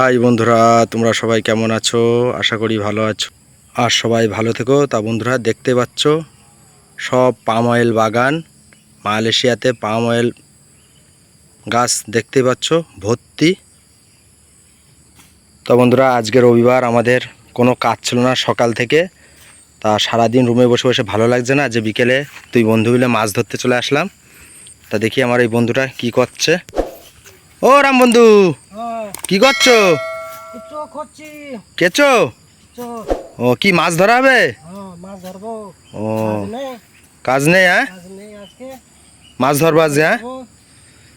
High বন্ধুরা, তোমরা সবাই কেমন আছো? আশা করি ভালো আছো। আর সবাই ভালো থেকো। তা বন্ধুরা, দেখতে পাচ্ছ, সব পাম অয়েল বাগান, মালয়েশিয়াতে পাম অয়েল গাছ দেখতে পাচ্ছ, ভর্তি। তো বন্ধুরা, আজকে রবিবার, আমাদের কোনো কাজ ছিল না সকাল থেকে। তা সারাদিন রুমে বসে বসে ভালো লাগছে না, যে বিকেলে তুই বন্ধু মিলে মাছ ধরতে চলে আসলাম। তা দেখি আমার এই বন্ধুটা কি করছে। ও রাম বন্ধু কি করছ? কিছু করছি। কেচো ও কি মাছ ধরা হবে? হ্যাঁ মাছ ধরবো। ও কাজ নেই। হ্যাঁ? মাছ ধরবা আজকে হ্যাঁ?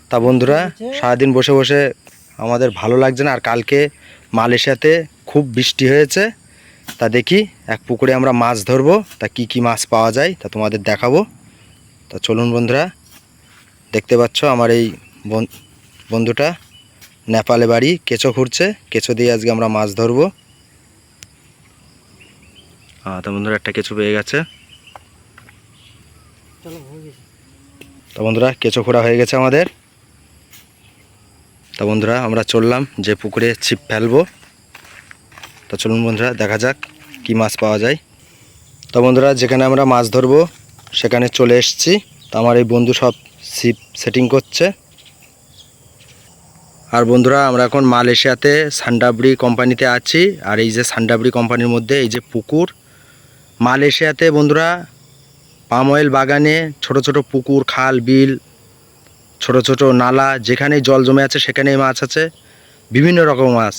তা বন্ধুরা সারাদিন বসে বসে আমাদের ভালো লাগছে না আর কালকে মালয়েশিয়াতে খুব বৃষ্টি হয়েছে। তা দেখি এক পুকুরে আমরা মাছ ধরবো তা কি কি মাছ পাওয়া যায় তা তোমাদের দেখাবো। তা চলুন বন্ধুরা দেখতে পাচ্ছ আমার এই বন- বন্ধুটা। নেপালে বাড়ি কেঁচো খুঁড়ছে কেঁচো দিয়ে আজকে আমরা মাছ ধরবো। হ্যাঁ তা বন্ধুরা একটা কেঁচো পেয়ে গেছে। চলো হয়ে বন্ধুরা কেঁচো খোঁড়া হয়ে গেছে আমাদের। তা বন্ধুরা আমরা চললাম যে পুকুরে ছিপ ফেলব। তা চলুন বন্ধুরা দেখা যাক কি মাছ পাওয়া যায়। তা বন্ধুরা যেখানে আমরা মাছ ধরবো সেখানে চলে এসেছি। তা আমার এই বন্ধু সব ছিপ সেটিং করছে। আর বন্ধুরা, আমরা এখন মালয়েশিয়াতে সান্ডাবড়ি কোম্পানিতে আছি। আর এই যে সান্ডাবড়ি কোম্পানির মধ্যে এই যে পুকুর, মালয়েশিয়াতে বন্ধুরা, পাম অয়েল বাগানে ছোট ছোট পুকুর, খাল, বিল, ছোট ছোট নালা, যেখানেই জল জমে আছে সেখানেই মাছ আছে। বিভিন্ন রকম মাছ,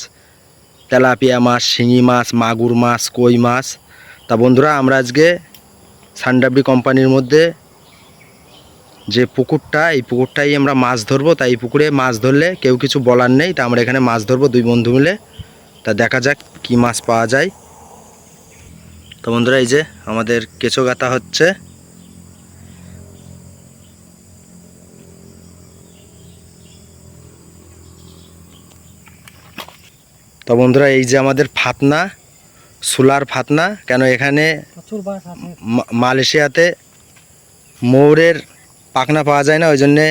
তেলাপিয়া মাছ, শিঙি মাছ, মাগুর মাছ, কই মাছ। তা বন্ধুরা, আমরা আজকে সান্ডাবি কোম্পানির মধ্যে যে পুকুরটা এই পুকুরটাই আমরা মাছ ধরবো। তাই এই পুকুরে মাছ ধরলে কেউ কিছু বলার নেই। তা আমরা এখানে মাছ ধরবো দুই বন্ধু মিলে। তা দেখা যাক কি মাছ পাওয়া যায়। তো বন্ধুরা এই যে আমাদের কেঁচো গাতা হচ্ছে। তো বন্ধুরা এই যে আমাদের ফাতনা সোলার ফাতনা। কেন এখানে মালয়েশিয়াতে ময়ূরের পাখনা পাওয়া যায় না ওই জন্যে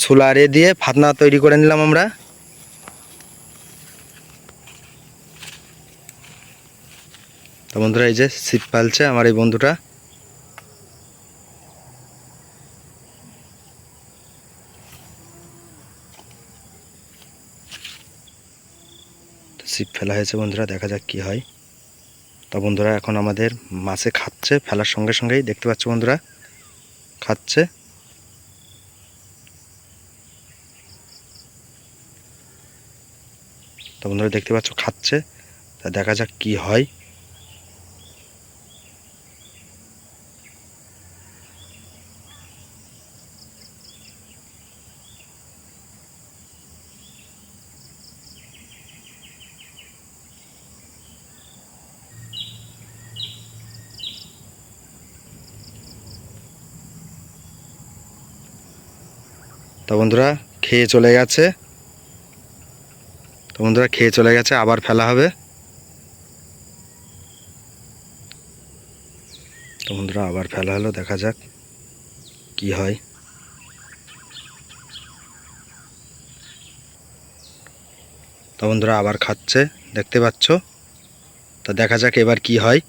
সোলারে দিয়ে ফাতনা তৈরি করে নিলাম আমরা। তো বন্ধুরা, এই যে ছিপ পালছে আমার এই বন্ধুটা। ছিপ ফেলা হয়েছে বন্ধুরা, দেখা যাক কি হয়। তা বন্ধুরা, এখন আমাদের মাছে খাচ্ছে, ফেলার সঙ্গে সঙ্গেই দেখতে পাচ্ছ বন্ধুরা। খাচ্ছে। তো বন্ধুরা দেখতে পাচ্ছ খাচ্ছে। তা দেখা যাক কি হয়। তো বন্ধুরা, খেয়ে চলে গেছে। তো বন্ধুরা, খেয়ে চলে গেছে, আবার ফেলা হবে। তো বন্ধুরা, আবার ফেলা হলো, দেখা যাক কি হয়। তো বন্ধুরা, আবার খাচ্ছে, দেখতে পাচ্ছ? তা দেখা যাক এবার কি হয়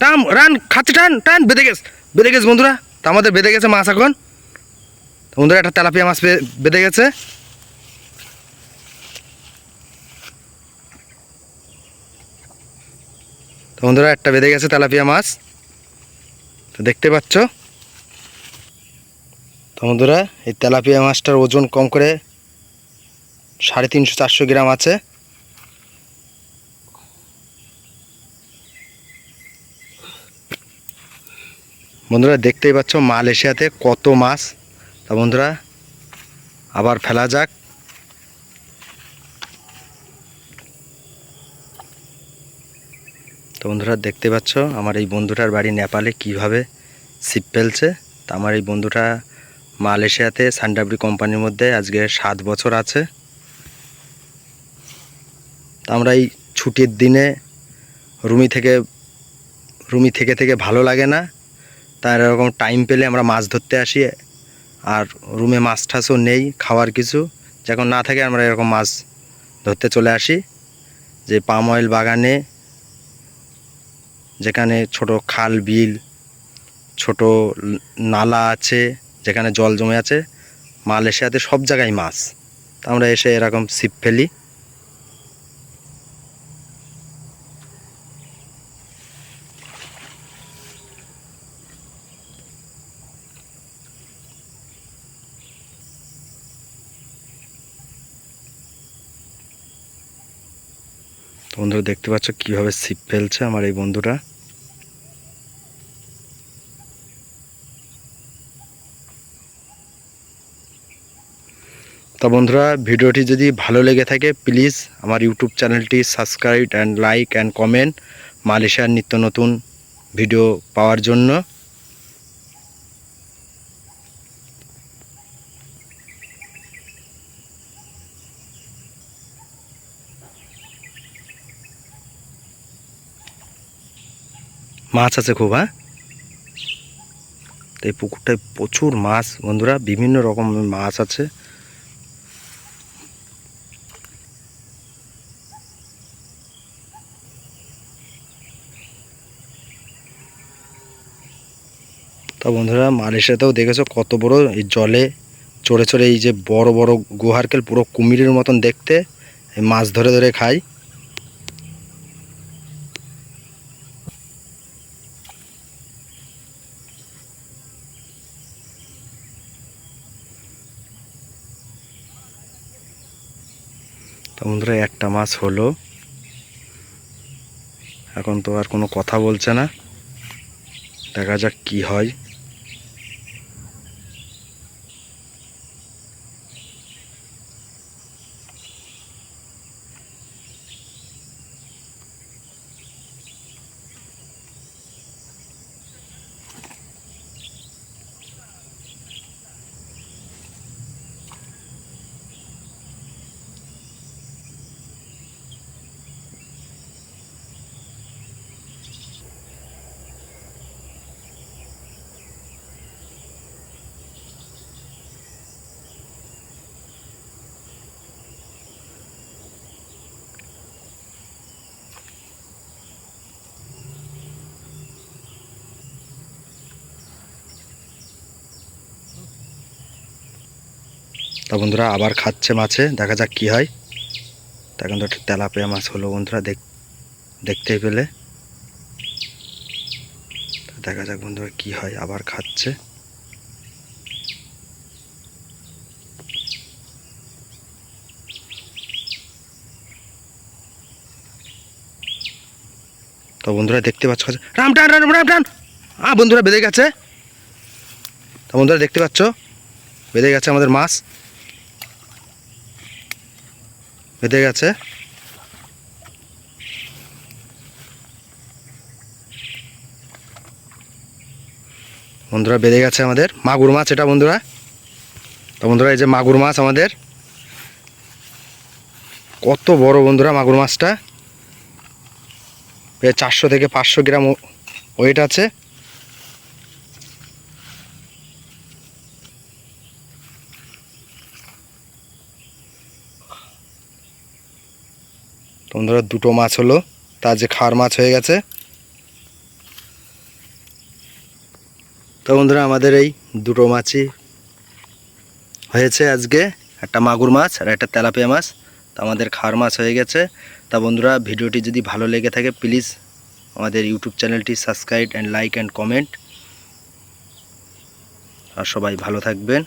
টান রান, খাচ্ছে, টান টান, বেঁধে গেছে। বেঁধে গেছে বন্ধুরা, তা আমাদের বেঁধে গেছে মাছ এখন। বন্ধুরা, একটা তেলাপিয়া মাছ বেঁধে গেছে। বন্ধুরা, একটা বেঁধে গেছে তেলাপিয়া মাছ। তো দেখতে পাচ্ছ? তো বন্ধুরা, এই তেলাপিয়া মাছটার ওজন কম করে সাড়ে তিনশো চারশো গ্রাম আছে। বন্ধুরা দেখতেই পাচ্ছ মালয়েশিয়াতে কত মাছ। তা বন্ধুরা, আবার ফেলা যাক। তো বন্ধুরা দেখতে পাচ্ছ আমার এই বন্ধুটার বাড়ি নেপালে কীভাবে ছিপ ফেলছে। তা আমার এই বন্ধুটা মালয়েশিয়াতে সান্ডাবরি কোম্পানির মধ্যে আজকে সাত বছর আছে। তা আমরা এই ছুটির দিনে রুমি থেকে রুমি থেকে থেকে ভালো লাগে না। তার এরকম টাইম পেলে আমরা মাছ ধরতে আসি, আর রুমে মাছ ঠাছও নেই, খাওয়ার কিছু। যখন না থাকে আমরা এরকম মাছ ধরতে চলে আসি, যে পাম অয়েল বাগানে, যেখানে ছোট খাল, বিল, ছোট নালা আছে, যেখানে জল জমে আছে, মালয়েশিয়াতে সব জায়গায় মাছ। তা আমরা এসে এরকম ছিপ ফেলি। তো বন্ধুরা দেখতে পাচ্ছ কীভাবে ছিপ ফেলছে আমার এই বন্ধুটা তা বন্ধুরা, ভিডিওটি যদি ভালো লেগে থাকে, প্লিজ আমার ইউটিউব চ্যানেলটি subscribe and like and comment মালয়েশিয়ার নিত্য নতুন ভিডিও পাওয়ার জন্য। মাছ আছে খুব হ্যাঁ? তো এই পুকুরটায় প্রচুর মাছ, বন্ধুরা, বিভিন্ন রকমের মাছ আছে। তা বন্ধুরা, মালয়েশিয়াতেও দেখেছ কত বড় এই জলে চড়ে চড়ে এই যে বড় বড় গুহারকেল পুরো কুমিরের মতন দেখতে। মাছ ধরে ধরে খায় তা বন্ধুরা একটা মাছ হলো। এখন তো আর কোনো কথা বলছে না। দেখা যাক কি হয়। তা বন্ধুরা আবার খাচ্ছে মাছে, দেখা যাক কি হয়। তা এখন তো একটা তেলাপিয়া মাছ হলো বন্ধুরা, দেখ, দেখতেই পেলে। দেখা যাক বন্ধুরা কি হয়, আবার খাচ্ছে। তো বন্ধুরা দেখতে পাচ্ছ, রাম টান, রাম রাম টান বন্ধুরা বেঁধে গেছে। তো বন্ধুরা দেখতে পাচ্ছ, বেঁধে গেছে আমাদের মাছ। বেঁধে গেছে। বন্ধুরা, বেঁধে গেছে আমাদের। মাগুর মাছ এটা বন্ধুরা। তো বন্ধুরা, এই যে মাগুর মাছ আমাদের। কত বড় বন্ধুরা মাগুর মাছটা। প্রায় চারশো থেকে পাঁচশো গ্রাম ওয়েট আছে। তো বন্ধুরা দুটো মাছ হলো, তার যে খার মাছ হয়ে গেছে। তো বন্ধুরা, আমাদের এই দুটো মাছই হয়েছে আজকে। একটা মাগুর মাছ আর একটা তেলাপিয়া মাছ। তো আমাদের খার মাছ হয়ে গেছে। তা বন্ধুরা, ভিডিওটি যদি ভালো লেগে থাকে, প্লিজ আমাদের ইউটিউব চ্যানেলটি subscribe and like and comment আর সবাই ভালো থাকবেন।